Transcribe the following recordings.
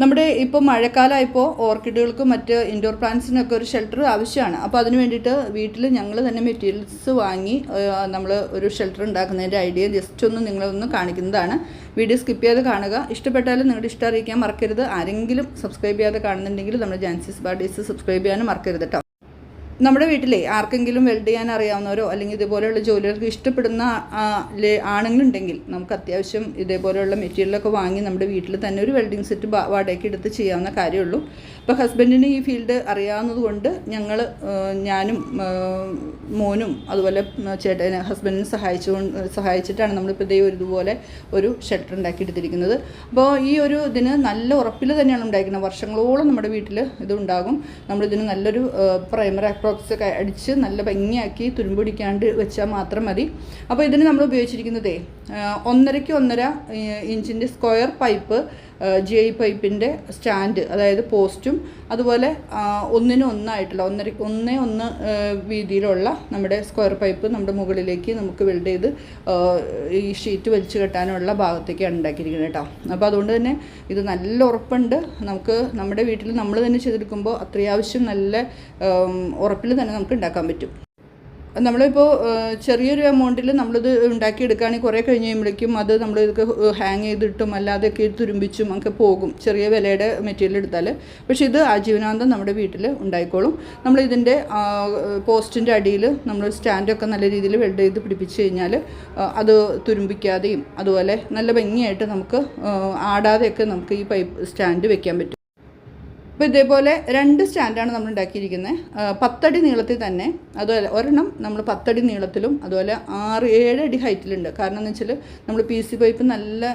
നമ്മുടെ ഇപ്പോൾ മഴക്കാലമായപ്പോൾ ഓർക്കിഡുകൾക്കും മറ്റ് ഇൻഡോർ പ്ലാന്റ്സിനൊക്കെ ഒരു ഷെൽട്ടർ ആവശ്യമാണ്. അപ്പോൾ അതിന് വേണ്ടിയിട്ട് വീട്ടിൽ ഞങ്ങൾ തന്നെ മെറ്റീരിയൽസ് വാങ്ങി നമ്മൾ ഒരു ഷെൽട്ടർ ഉണ്ടാക്കുന്നതിന്റെ ഐഡിയ ജസ്റ്റ് ഒന്ന് നിങ്ങളൊന്ന് കാണിക്കുന്നതാണ്. വീഡിയോ സ്കിപ്പ് ചെയ്യാതെ കാണുക. ഇഷ്ടപ്പെട്ടാലും നിങ്ങളുടെ ഇഷ്ടം അറിയിക്കാൻ മറക്കരുത്. ആരെങ്കിലും സബ്സ്ക്രൈബ് ചെയ്യാതെ കാണുന്നുണ്ടെങ്കിൽ നമ്മുടെ ജാൻസിസ് ബാഡീസ് സബ്സ്ക്രൈബ് ചെയ്യാനും മറക്കരുത് കേട്ടോ നമ്മുടെ വീട്ടിലെ ആർക്കെങ്കിലും വെൽഡ് ചെയ്യാൻ അറിയാവുന്നവരോ അല്ലെങ്കിൽ ഇതുപോലെയുള്ള ജോലികൾക്ക് ഇഷ്ടപ്പെടുന്ന ആണുങ്ങളുണ്ടെങ്കിൽ നമുക്ക് അത്യാവശ്യം ഇതേപോലെയുള്ള മെറ്റീരിയലൊക്കെ വാങ്ങി നമ്മുടെ വീട്ടിൽ തന്നെ ഒരു വെൽഡിങ് സെറ്റ് വാടകയ്ക്ക് എടുത്ത് ചെയ്യാവുന്ന കാര്യമുള്ളൂ. അപ്പോൾ ഹസ്ബൻഡിന് ഈ ഫീൽഡ് അറിയാവുന്നതുകൊണ്ട് ഞങ്ങൾ ഞാനും മോനും അതുപോലെ ചേട്ടൻ ഹസ്ബൻഡിനെ സഹായിച്ചുകൊണ്ട് സഹായിച്ചിട്ടാണ് നമ്മളിപ്പോൾ ഇതേ ഇതുപോലെ ഒരു ഷെൽട്ടർ ഉണ്ടാക്കി എടുത്തിരിക്കുന്നത്. അപ്പോൾ ഈ ഒരു ഇതിന് നല്ല ഉറപ്പിൽ തന്നെയാണ് ഉണ്ടായിരിക്കുന്നത്. വർഷങ്ങളോളം നമ്മുടെ വീട്ടിൽ ഇത് ഉണ്ടാകും. നമ്മളിതിന് നല്ലൊരു പ്രൈമർ അപ്രോക്സ് ഒക്കെ അടിച്ച് നല്ല ഭംഗിയാക്കി തുരുമ്പിടിക്കാണ്ട് വെച്ചാൽ മാത്രം മതി. അപ്പോൾ ഇതിന് നമ്മൾ ഉപയോഗിച്ചിരിക്കുന്നതേ ഒന്നരയ്ക്ക് ഒന്നര ഇഞ്ചിന്റെ സ്ക്വയർ പൈപ്പ് ജി ഐ പൈപ്പിന്റെ സ്റ്റാൻഡ് അതായത് പോസ്റ്റും അതുപോലെ ഒന്നിന് ഒന്നായിട്ടുള്ള ഒന്നര ഒന്നേ ഒന്ന് വീതിയിലുള്ള നമ്മുടെ സ്ക്വയർ പൈപ്പ് നമ്മുടെ മുകളിലേക്ക് നമുക്ക് വെൽഡ് ചെയ്ത് ഈ ഷീറ്റ് വലിച്ചു കെട്ടാനുള്ള ഭാഗത്തേക്കാണ് ഉണ്ടാക്കിയിരിക്കുന്നത് കേട്ടോ. അപ്പോൾ അതുകൊണ്ട് തന്നെ ഇത് നല്ല ഉറപ്പുണ്ട്. നമുക്ക് നമ്മുടെ വീട്ടിൽ നമ്മൾ തന്നെ ചെയ്തെടുക്കുമ്പോൾ അത്യാവശ്യം നല്ല ഉറപ്പിൽ തന്നെ നമുക്ക് ഉണ്ടാക്കാൻ പറ്റും. നമ്മളിപ്പോൾ ചെറിയൊരു എമൗണ്ടിൽ നമ്മളിത് ഉണ്ടാക്കിയെടുക്കുകയാണെങ്കിൽ കുറേ കഴിഞ്ഞ് കഴിയുമ്പോഴേക്കും അത് നമ്മൾ ഹാങ് ചെയ്തിട്ടും അല്ലാതെയൊക്കെ തുരുമ്പിച്ചും ഒക്കെ പോകും ചെറിയ വിലയുടെ മെറ്റീരിയൽ എടുത്താൽ പക്ഷേ ഇത് ആജീവനാന്തം നമ്മുടെ വീട്ടിൽ ഉണ്ടായിക്കോളും. നമ്മൾ ഇതിന്റെ പോസ്റ്റിന്റെ അടിയിൽ നമ്മൾ സ്റ്റാൻഡൊക്കെ നല്ല രീതിയിൽ വെൽഡ് ചെയ്ത് പിടിപ്പിച്ച് കഴിഞ്ഞാൽ അത് തുരുമ്പിക്കാതെയും അതുപോലെ നല്ല ഭംഗിയായിട്ട് നമുക്ക് ആടാതെയൊക്കെ നമുക്ക് ഈ പൈപ്പ് സ്റ്റാൻഡ് വെക്കാൻ പറ്റും. അപ്പോൾ ഇതേപോലെ രണ്ട് സ്റ്റാൻഡാണ് നമ്മൾ ഉണ്ടാക്കിയിരിക്കുന്നത്. പത്തടി നീളത്തിൽ തന്നെ അതുപോലെ ഒരെണ്ണം നമ്മൾ പത്തടി നീളത്തിലും അതുപോലെ ആറ് ഏഴ് അടി ഹൈറ്റിലുണ്ട്. കാരണം എന്ന് വെച്ചാൽ നമ്മൾ പി സി പൈപ്പ് നല്ല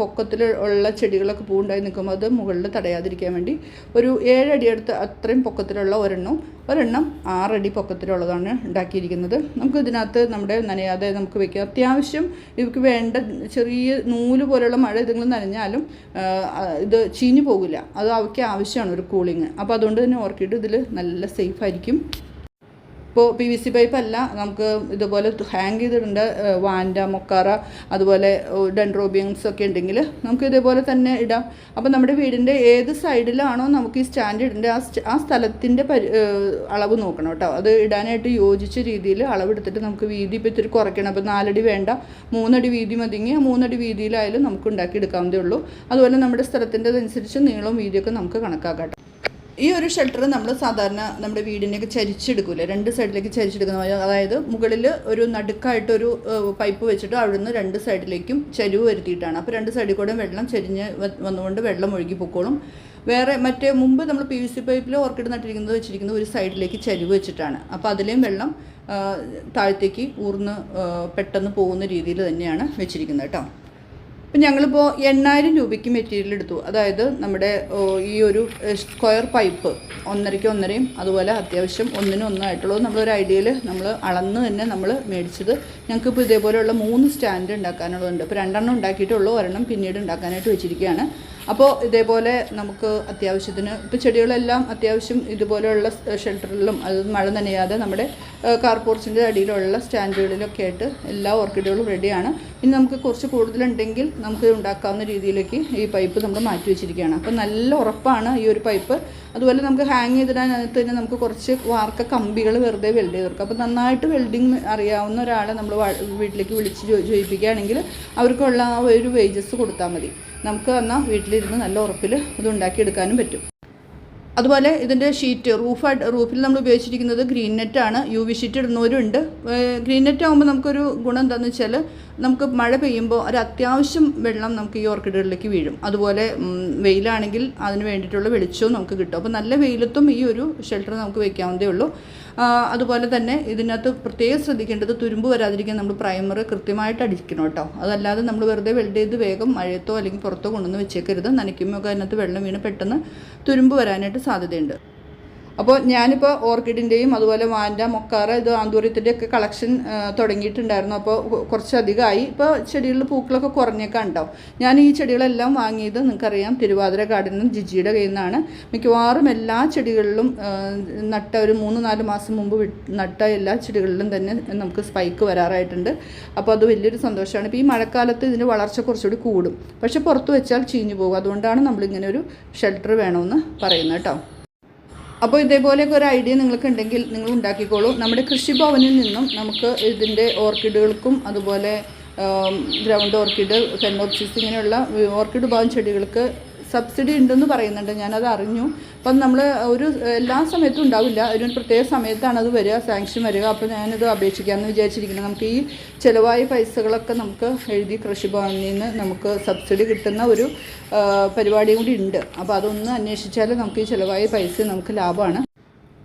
പൊക്കത്തിൽ ഉള്ള ചെടികളൊക്കെ പൂണ്ടായി നിൽക്കുമ്പോൾ അത് മുകളിൽ തടയാതിരിക്കാൻ വേണ്ടി ഒരു ഏഴടി അടുത്ത് അത്രയും പൊക്കത്തിലുള്ള ഒരെണ്ണവും ഒരെണ്ണം ആറടി പൊക്കത്തിലുള്ളതാണ് ഉണ്ടാക്കിയിരിക്കുന്നത്. നമുക്ക് ഇതിനകത്ത് നമ്മുടെ നനയാതെ നമുക്ക് വെക്കാം അത്യാവശ്യം ഇവർക്ക് വേണ്ട ചെറിയ നൂൽ പോലെയുള്ള മഴ ഇതെങ്കിലും നനഞ്ഞാലും ഇത് ചീഞ്ഞു പോകില്ല. അത് അവയ്ക്ക് ആവശ്യമാണ് ഒരു കൂളിങ്. അപ്പോൾ അതുകൊണ്ട് തന്നെ ഓർക്കിഡ് ഇതിൽ നല്ല സേഫ് ആയിരിക്കും ഇപ്പോൾ പി വി സി പൈപ്പ് അല്ല നമുക്ക് ഇതുപോലെ ഹാങ് ചെയ്തിട്ടുണ്ട് വാൻഡ മൊക്കാറ അതുപോലെ ഡെൻഡ്രോബിയൻസ് ഒക്കെ ഉണ്ടെങ്കിൽ നമുക്ക് ഇതേപോലെ തന്നെ ഇടാം. അപ്പോൾ നമ്മുടെ വീടിന്റെ ഏത് സൈഡിലാണോ നമുക്ക് ഈ സ്റ്റാൻഡ് ഇടേണ്ടത് ആ ആ സ്ഥലത്തിന്റെ അളവ് നോക്കണം കേട്ടോ. അത് ഇടാനായിട്ട് യോജിച്ച രീതിയിൽ അളവെടുത്തിട്ട് നമുക്ക് വീതി ഇപ്പോൾ ഇത്തിരി കുറയ്ക്കണം. അപ്പോൾ നാലടി വേണ്ട മൂന്നടി വീതി മതിങ്ങി മൂന്നടി വീതിയിലായാലും നമുക്ക് ഉണ്ടാക്കിയെടുക്കാവുന്നതേ ഉള്ളൂ. അതുപോലെ നമ്മുടെ സ്ഥലത്തിന്റെ അനുസരിച്ച് നീളവും വീതിയൊക്കെ നമുക്ക് കണക്കാക്കാം. ഈ ഒരു ഷെൽട്ടർ നമ്മൾ സാധാരണ നമ്മുടെ വീടിനെയൊക്കെ ചരിച്ചെടുക്കൂലേ? രണ്ട് സൈഡിലേക്ക് ചരിച്ചെടുക്കുന്ന അതായത് മുകളിൽ ഒരു നടുക്കായിട്ടൊരു പൈപ്പ് വെച്ചിട്ട് അവിടുന്ന് രണ്ട് സൈഡിലേക്കും ചരിവ് വരുത്തിയിട്ടാണ്. അപ്പോൾ രണ്ട് സൈഡിൽ കൂടെ വെള്ളം ചരിഞ്ഞ് വന്നുകൊണ്ട് വെള്ളം ഒഴുകി പൊക്കോളും. വേറെ മറ്റേ മുമ്പ് നമ്മൾ പി വി സി പൈപ്പിൽ ഓർക്കിഡ് നട്ടിരിക്കുന്നത് വെച്ചിരിക്കുന്നത് ഒരു സൈഡിലേക്ക് ചരിവ് വെച്ചിട്ടാണ്. അപ്പോൾ അതിലെയും വെള്ളം താഴത്തേക്ക് ഊർന്ന് പെട്ടെന്ന് പോകുന്ന രീതിയിൽ തന്നെയാണ് വെച്ചിരിക്കുന്നത് കേട്ടോ. ഇപ്പം ഞങ്ങളിപ്പോൾ എണ്ണായിരം രൂപയ്ക്ക് മെറ്റീരിയൽ എടുത്തു. അതായത് നമ്മുടെ ഈ ഒരു സ്ക്വയർ പൈപ്പ് ഒന്നരയ്ക്ക് ഒന്നരയും അതുപോലെ അത്യാവശ്യം ഒന്നിനും ഒന്നായിട്ടുള്ളത് നമ്മളൊരു ഐഡിയയിൽ നമ്മൾ അളന്ന് തന്നെ നമ്മൾ മേടിച്ചത് ഞങ്ങൾക്കിപ്പോൾ ഇതേപോലെയുള്ള മൂന്ന് സ്റ്റാൻഡ് ഉണ്ടാക്കാനുള്ളതുണ്ട്. ഇപ്പോൾ രണ്ടെണ്ണം ഉണ്ടാക്കിയിട്ടുള്ളൂ ഒരെണ്ണം പിന്നീട് ഉണ്ടാക്കാനായിട്ട് വെച്ചിരിക്കുകയാണ്. അപ്പോൾ ഇതേപോലെ നമുക്ക് അത്യാവശ്യത്തിന് ഇപ്പോൾ ചെടികളെല്ലാം അത്യാവശ്യം ഇതുപോലെയുള്ള ഷെൽട്ടറിലും അത് മഴ നനയാതെ നമ്മുടെ കാർപോർച്ചിന്റെ അടിയിലുള്ള സ്റ്റാൻഡുകളിലൊക്കെ ആയിട്ട് എല്ലാ ഓർക്കിഡുകളും റെഡിയാണ്. ഇനി നമുക്ക് കുറച്ച് കൂടുതലുണ്ടെങ്കിൽ നമുക്ക് ഉണ്ടാക്കാവുന്ന രീതിയിലേക്ക് ഈ പൈപ്പ് നമ്മൾ മാറ്റി വെച്ചിരിക്കുകയാണ്. അപ്പോൾ നല്ല ഉറപ്പാണ് ഈ ഒരു പൈപ്പ്. അതുപോലെ നമുക്ക് ഹാങ് ചെയ്തിടാനകത്ത് തന്നെ നമുക്ക് കുറച്ച് വാർക്ക കമ്പികൾ വെറുതെ വെൽഡ് ചെയ്ത് കൊടുക്കാം. അപ്പോൾ നന്നായിട്ട് വെൽഡിങ് അറിയാവുന്ന ഒരാളെ നമ്മൾ വീട്ടിലേക്ക് വിളിച്ച് ജോയിപ്പിക്കുകയാണെങ്കിൽ അവർക്കുള്ള ആ ഒരു വേജസ് കൊടുത്താൽ മതി. നമുക്ക് എന്നാൽ വീട്ടിലിരുന്ന് നല്ല ഉറപ്പിൽ ഇത് ഉണ്ടാക്കിയെടുക്കാനും പറ്റും. അതുപോലെ ഇതിന്റെ ഷീറ്റ് റൂഫ് റൂഫിൽ നമ്മൾ ഉപയോഗിച്ചിരിക്കുന്നത് ഗ്രീൻ നെറ്റാണ് യു വി ഷീറ്റ് ഇടുന്നവരുണ്ട്. ഗ്രീൻ നെറ്റ് ആകുമ്പോൾ നമുക്കൊരു ഗുണം എന്താണെന്ന് വെച്ചാൽ നമുക്ക് മഴ പെയ്യുമ്പോൾ ഒരു അത്യാവശ്യം വെള്ളം നമുക്ക് ഈ ഓർക്കിഡുകളിലേക്ക് വീഴും. അതുപോലെ വെയിലാണെങ്കിൽ അതിന് വേണ്ടിയിട്ടുള്ള വെളിച്ചവും നമുക്ക് കിട്ടും. അപ്പോൾ നല്ല വെയിലത്തും ഈ ഒരു ഷെൽട്ടർ നമുക്ക് വയ്ക്കാവുന്നതേ ഉള്ളൂ. അതുപോലെ തന്നെ ഇതിനകത്ത് പ്രത്യേകം ശ്രദ്ധിക്കേണ്ടത് തുരുമ്പ് വരാതിരിക്കാൻ നമ്മൾ പ്രൈമർ കൃത്യമായിട്ട് അടിക്കണം കേട്ടോ. അതല്ലാതെ നമ്മൾ വെറുതെ വെൽഡ് ചെയ്ത് വേഗം മഴയത്തോ അല്ലെങ്കിൽ പുറത്തോ കൊണ്ടുവന്ന് വെച്ചേക്കരുത്. നനയ്ക്കുമ്പോൾ അതിനകത്ത് വെള്ളം വീണ് പെട്ടെന്ന് തുരുമ്പ് വരാനായിട്ട് സാധ്യതയുണ്ട്. അപ്പോൾ ഞാനിപ്പോൾ ഓർക്കിഡിന്റെയും അതുപോലെ വാൻഡ മൊക്കാറ ഇത് ആന്തൂര്യത്തിന്റെ ഒക്കെ കളക്ഷൻ തുടങ്ങിയിട്ടുണ്ടായിരുന്നു. അപ്പോൾ കുറച്ചധികമായി ഇപ്പോൾ ചെടികളിൽ പൂക്കളൊക്കെ കുറഞ്ഞൊക്കെ ഉണ്ടാവും. ഞാൻ ഈ ചെടികളെല്ലാം വാങ്ങിയത് നിങ്ങൾക്കറിയാം തിരുവാതിര ഗാർഡനിൽ ജിജിയുടെ കയ്യിൽ നിന്നാണ്. മിക്കവാറും എല്ലാ ചെടികളിലും നട്ട ഒരു മൂന്ന് നാല് മാസം മുമ്പ് നട്ട എല്ലാ ചെടികളിലും തന്നെ നമുക്ക് സ്പൈക്ക് വരാറായിട്ടുണ്ട്. അപ്പോൾ അത് വലിയൊരു സന്തോഷമാണ്. ഇപ്പോൾ ഈ മഴക്കാലത്ത് ഇതിന്റെ വളർച്ച കുറച്ചുകൂടി കൂടും. പക്ഷേ പുറത്ത് വെച്ചാൽ ചീഞ്ഞു പോകും. അതുകൊണ്ടാണ് നമ്മളിങ്ങനെ ഒരു ഷെൽട്ടർ വേണമെന്ന് പറയുന്നത് കേട്ടോ. അപ്പോൾ ഇതേപോലെയൊക്കെ ഒരു ഐഡിയ നിങ്ങൾക്ക് ഉണ്ടെങ്കിൽ നിങ്ങൾ ഉണ്ടാക്കിക്കോളൂ. നമ്മുടെ കൃഷിഭവനിൽ നിന്നും നമുക്ക് ഇതിന്റെ ഓർക്കിഡുകൾക്കും അതുപോലെ ഗ്രൗണ്ട് ഓർക്കിഡ് ഫെനോപ്സിസ് ഇങ്ങനെയുള്ള ഓർക്കിഡ് ഭവൻ ചെടികൾക്ക് സബ്സിഡി ഉണ്ടെന്ന് പറയുന്നുണ്ട് ഞാനത് അറിഞ്ഞു. അപ്പം നമ്മൾ ഒരു എല്ലാ സമയത്തും ഉണ്ടാവില്ല. ഒരു പ്രത്യേക സമയത്താണ് അത് വരിക സാങ്ഷൻ വരിക. അപ്പോൾ ഞാനത് അപേക്ഷിക്കാമെന്ന് വിചാരിച്ചിരിക്കുന്നത് നമുക്ക് ഈ ചിലവായ പൈസകളൊക്കെ നമുക്ക് എഴുതി കൃഷിഭവനിൽ നിന്ന് നമുക്ക് സബ്സിഡി കിട്ടുന്ന ഒരു പരിപാടിയും കൂടി ഉണ്ട്. അപ്പോൾ അതൊന്ന് അന്വേഷിച്ചാൽ നമുക്ക് ഈ ചിലവായ പൈസ നമുക്ക് ലാഭമാണ്.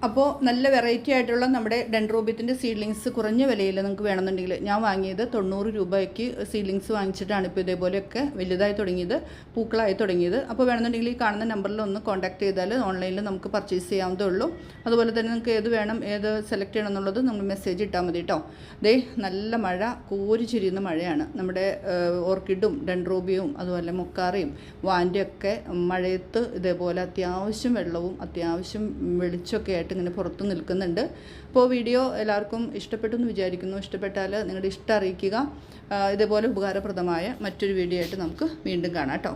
അപ്പോൾ നല്ല വെറൈറ്റി ആയിട്ടുള്ള നമ്മുടെ ഡെൻഡ്രോബിയത്തിന്റെ സീഡ്ലിങ്സ് കുറഞ്ഞ വിലയിൽ നിങ്ങൾക്ക് വേണമെന്നുണ്ടെങ്കിൽ ഞാൻ വാങ്ങിയത് തൊണ്ണൂറ് രൂപയ്ക്ക് സീഡ്ലിങ്സ് വാങ്ങിച്ചിട്ടാണ് ഇപ്പോൾ ഇതേപോലെയൊക്കെ വലുതായി തുടങ്ങിയത് പൂക്കളായി തുടങ്ങിയത്. അപ്പോൾ വേണമെന്നുണ്ടെങ്കിൽ ഈ കാണുന്ന നമ്പറിൽ ഒന്ന് കോൺടാക്ട് ചെയ്താൽ ഓൺലൈനിൽ നമുക്ക് പർച്ചേസ് ചെയ്യാവുന്നതേ ഉള്ളൂ. അതുപോലെ തന്നെ നിങ്ങൾക്ക് ഏത് വേണം ഏത് സെലക്ട് ചെയ്യണം എന്നുള്ളത് നമ്മൾ മെസ്സേജ് ഇട്ടാൽ മതി കേട്ടോ ദേ നല്ല മഴ കോരി ചുരിയുന്ന മഴയാണ്. നമ്മുടെ ഓർക്കിഡും ഡെൻഡ്രോബിയും അതുപോലെ മുക്കാറിയും വാന്റെയൊക്കെ മഴയത്ത് ഇതേപോലെ അത്യാവശ്യം വെള്ളവും അത്യാവശ്യം വെളിച്ചമൊക്കെ ആയിട്ട് ഇങ്ങനെ പുറത്തു നിൽക്കുന്നുണ്ട്. അപ്പോൾ വീഡിയോ എല്ലാവർക്കും ഇഷ്ടപ്പെട്ടു എന്ന് വിചാരിക്കുന്നു. ഇഷ്ടപ്പെട്ടാൽ നിങ്ങളുടെ ഇഷ്ടം അറിയിക്കുക. ഇതേപോലെ ഉപകാരപ്രദമായ മറ്റൊരു വീഡിയോ ആയിട്ട് നമുക്ക് വീണ്ടും കാണാം കേട്ടോ.